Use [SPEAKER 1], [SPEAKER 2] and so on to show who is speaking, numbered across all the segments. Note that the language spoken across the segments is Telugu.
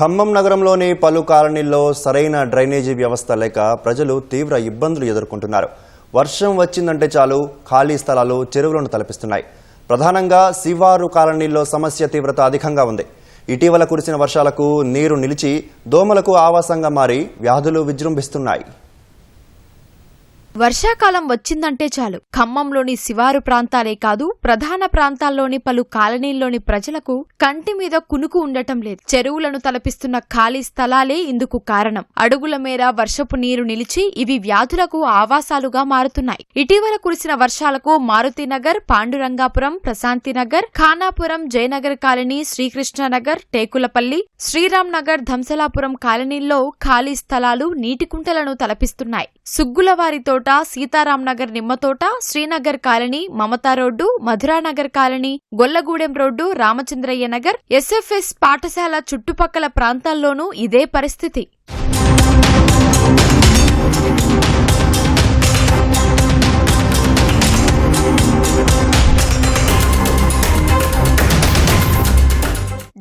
[SPEAKER 1] ఖమ్మం నగరంలోని పలు కాలనీల్లో సరైన డ్రైనేజీ వ్యవస్థ లేక ప్రజలు తీవ్ర ఇబ్బందులు ఎదుర్కొంటున్నారు. వర్షం వచ్చిందంటే చాలు ఖాళీ స్థలాలు చెరువులను తలపిస్తున్నాయి. ప్రధానంగా శివారు కాలనీల్లో సమస్య తీవ్రత అధికంగా ఉంది. ఇటీవల కురిసిన వర్షాలకు నీరు నిలిచి దోమలకు ఆవాసంగా మారి వ్యాధులు విజృంభిస్తున్నాయి.
[SPEAKER 2] వర్షాకాలం వచ్చిందంటే చాలు. ఖమ్మంలోని శివారు ప్రాంతాలే కాదు ప్రధాన ప్రాంతాల్లోని పలు కాలనీల్లోని ప్రజలకు కంటి మీద కునుకు ఉండటం లేదు. చెరువులను తలపిస్తున్న ఖాళీ స్థలాలే ఇందుకు కారణం. అడుగుల మేర వర్షపు నీరు నిలిచి ఇవి వ్యాధులకు ఆవాసాలుగా మారుతున్నాయి. ఇటీవల కురిసిన వర్షాలకు మారుతినగర్ పాండురంగాపురం ప్రశాంతినగర్ ఖానాపురం జయనగర్ కాలనీ శ్రీకృష్ణనగర్ టేకులపల్లి శ్రీరామ్ నగర్ ధంసలాపురం కాలనీల్లో ఖాళీ స్థలాలు నీటి కుంటలను తలపిస్తున్నాయి. Suggulavari Thota Sitaram Nagar Nimmathota Srinagar colony Mamata road Madhuranagar colony Gollagudem road Ramachandraiah Nagar SFS పాఠశాల చుట్టుపక్కల ప్రాంతాల్లోనూ ఇదే పరిస్థితి.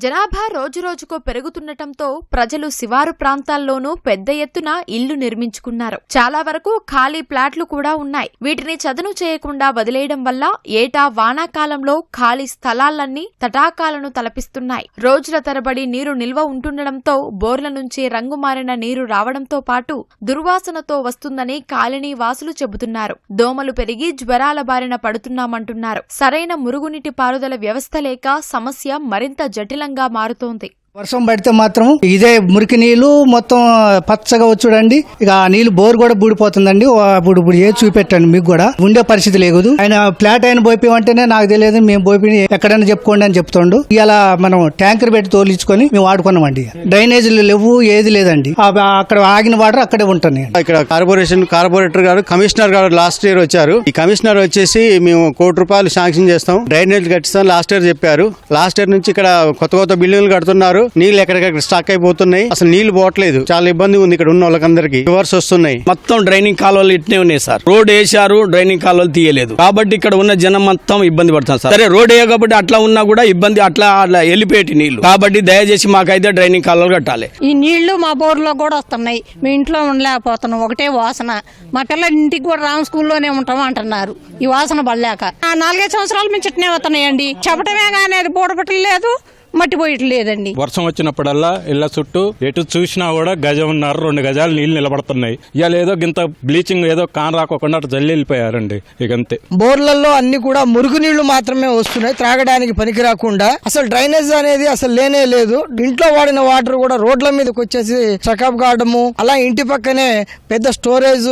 [SPEAKER 2] జనాభా రోజురోజుకో పెరుగుతుండటంతో ప్రజలు శివారు ప్రాంతాల్లోనూ పెద్ద ఎత్తున ఇళ్ళు నిర్మించుకున్నారు. చాలా వరకు ఖాళీ ప్లాట్లు కూడా ఉన్నాయి. వీటిని చదును చేయకుండా వదిలేయడం వల్ల ఏటా వానాకాలంలో ఖాళీ స్థలాలన్నీ తటాకాలను తలపిస్తున్నాయి. రోజుల తరబడి నీరు నిల్వ ఉంటుండటంతో బోర్ల నుంచి రంగు మారిన నీరు రావడంతో పాటు దుర్వాసనతో వస్తుందని కాలనీ వాసులు చెబుతున్నారు. దోమలు పెరిగి జ్వరాల బారిన పడుతున్నామంటున్నారు. సరైన మురుగునీటి పారుదల వ్యవస్థ లేక సమస్య మరింత జటిలంగా మారుతోంది.
[SPEAKER 3] వర్షం పడితే మాత్రం ఇదే మురికి నీళ్ళు మొత్తం పచ్చగా వచ్చుడండి. ఇక ఆ నీళ్ళు బోర్ కూడా బూడిపోతుందండి. ఇప్పుడు ఇప్పుడు ఏ చూపెట్టండి మీకు కూడా. ఉండే పరిస్థితి లేదు. ఆయన ఫ్లాట్ ఆయన పోయిపోమంటేనే నాకు తెలియదు. మేము పోయి ఎక్కడైనా చెప్పుకోండి అని చెప్తుండు. ఇలా మనం ట్యాంకర్ పెట్టి తోలించుకొని మేము వాడుకున్నామండి. డ్రైనేజీలు లేవు ఏది లేదండి. అక్కడ ఆగిన వాటర్ అక్కడే ఉంటుంది
[SPEAKER 4] ఇక్కడ కార్పొరేషన్ కార్పొరేటర్ గారు కమిషనర్ గారు లాస్ట్ ఇయర్ వచ్చారు. ఈ కమిషనర్ వచ్చేసి మేము కోటి రూపాయలు శాంక్షన్ చేస్తాం. డ్రైనేజ్ కట్టిస్తాం లాస్ట్ ఇయర్ చెప్పారు. లాస్ట్ ఇయర్ నుంచి ఇక్కడ కొత్త కొత్త బిల్డింగ్లు కడుతున్నారు. నీళ్ళు ఎక్కడికక్కడ స్టాక్ అయిపోతున్నాయి. అసలు నీళ్ళు పోవట్లేదు. చాలా ఇబ్బంది ఉంది ఇక్కడ ఉన్న వాళ్ళకందరికి. రివర్స్ వస్తున్నాయి.
[SPEAKER 5] మొత్తం డ్రైనింగ్ కాలువలు ఇట్నే ఉన్నాయి సార్. రోడ్ వేశారు డ్రైనింగ్ కాలువలు తీయలేదు. కాబట్టి ఇక్కడ ఉన్న జనం మొత్తం ఇబ్బంది పడుతున్నారు సార్. సరే రోడ్ వేయ కాబట్టి అట్లా ఉన్నా కూడా ఇబ్బంది అట్లా అట్లా వెళ్ళిపోయేటి నీళ్ళు కాబట్టి దయచేసి మాకైతే డ్రైనింగ్ కాలువలు కట్టాలి.
[SPEAKER 6] ఈ నీళ్ళు మా బోర్లో కూడా వస్తున్నాయి. మీ ఇంట్లో ఉండలేకపోతున్నాం. ఒకటే వాసన. మా పిల్లలు ఇంటికి కూడా రామ్ స్కూల్లోనే ఉంటాం అంటున్నారు. ఈ వాసన పడలేక. ఆ నాలుగైదు సంవత్సరాల నుంచి ఇట్నే వస్తున్నాయండి. చెప్పటమే కానీ అది బూడపట్టలేదు మట్టి పోయట్లేదండి
[SPEAKER 7] వర్షం వచ్చినప్పుడల్లా ఇళ్ళ చుట్టూ ఎటు చూసినా కూడా గజం ఉన్నారు రెండు గజాలు నీళ్ళు నిలబడుతున్నాయి. ఇవాళ ఏదో గింత బ్లీచింగ్ ఏదో కాన్ రాకోకుండా అటు జల్లి వెళ్ళిపోయారండి ఇక అంతే.
[SPEAKER 8] బోర్లలో అన్ని కూడా మురుగునీళ్ళు మాత్రమే వస్తున్నాయి. త్రాగడానికి పనికి రాకుండా అసలు డ్రైనేజ్ అనేది అసలు లేనే లేదు. ఇంట్లో వాడిన వాటర్ కూడా రోడ్ల మీదకి వచ్చేసి చెకప్ కావడము అలా ఇంటి పక్కనే పెద్ద స్టోరేజ్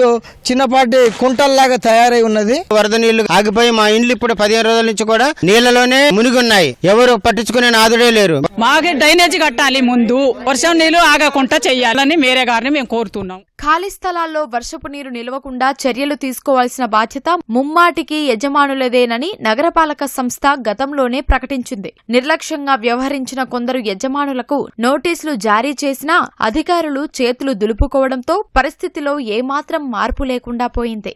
[SPEAKER 8] చిన్నపాటి కుంటల్లాగా తయారై ఉన్నది.
[SPEAKER 9] వరద నీళ్ళు ఆగిపోయి మా ఇండ్లు ఇప్పుడు పదిహేను రోజుల నుంచి కూడా నీళ్ళలోనే మునిగి ఉన్నాయి. ఎవరు పట్టించుకునే నాదుడే లేరు
[SPEAKER 10] మాకే డ్రైనేజ్ కట్టాలి ముందు. వర్షం నీళ్ళు ఆగకుండా చెయ్యాలని మేరే గారిని మేము కోరుతున్నాం.
[SPEAKER 2] ఖాళీ స్థలాల్లో వర్షపు నీరు నిలవకుండా చర్యలు తీసుకోవాల్సిన బాధ్యత ముమ్మాటికి యజమానులదేనని నగరపాలక సంస్థ గతంలోనే ప్రకటించింది. నిర్లక్ష్యంగా వ్యవహరించిన కొందరు యజమానులకు నోటీసులు జారీ చేసినా అధికారులు చేతులు దులుపుకోవడంతో పరిస్థితిలో ఏమాత్రం మార్పు లేకుండా పోయింది.